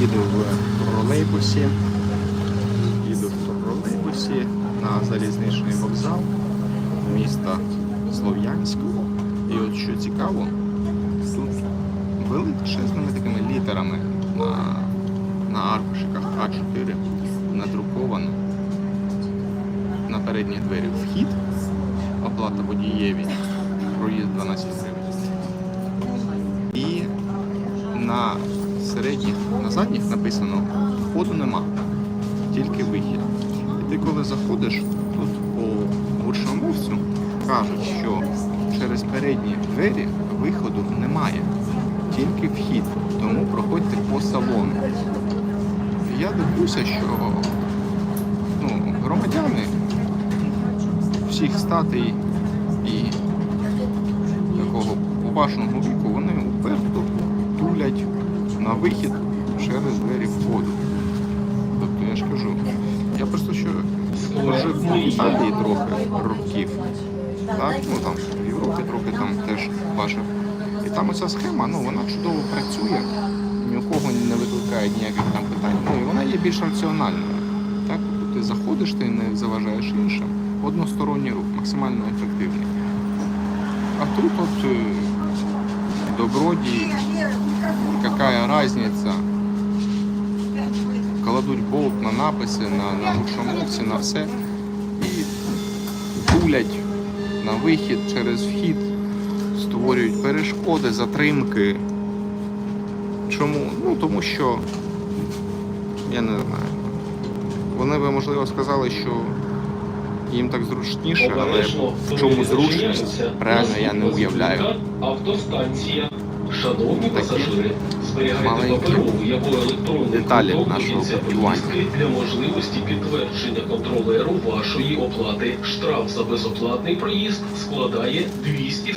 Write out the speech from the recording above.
Їду в тролейбусі. Їду в тролейбусі на залізничний вокзал міста Слов'янськ. І от що цікаво, тут величезними такими літерами на, на аркушиках А4 надруковано на передніх дверях вхід, оплата водієві, проїзд 12 гривень. І на середніх, на задніх написано входу нема, тільки вихід. І ти коли заходиш, тут по гучномовцю кажуть, що через передні двері виходу немає, тільки вхід. Тому проходьте по салону. Я дивлюся, що ну, громадяни всіх статей і такого поважного віку, вони уперто тулять на вихід через двері входу. Тобто я ж кажу, я просто що вже в Італії трохи років, так, ну там в Європі трохи там теж бачив. І там оця схема, ну вона чудово працює, ні у кого не викликає ніяких там питань. Ну і вона є більш раціональною. Так, тобто ти заходиш, ти не заважаєш іншим. Односторонній рух, максимально ефективний. А тут от е, добродій, какая разница, кладуть болт на написи, на, на гучномовці, на все і тулять на вихід через вхід, створюють перешкоди, затримки. Чому? Ну тому що я не знаю. Вони би можливо сказали, що їм так зручніше, але в чому зручність, реально я не уявляю. Автостанція. Шановні пасажири, зберігайте паперову або електронний деталі квиток до кінця поїздки для можливості підтвердження контролеру вашої оплати. Штраф за безоплатний проїзд складає 240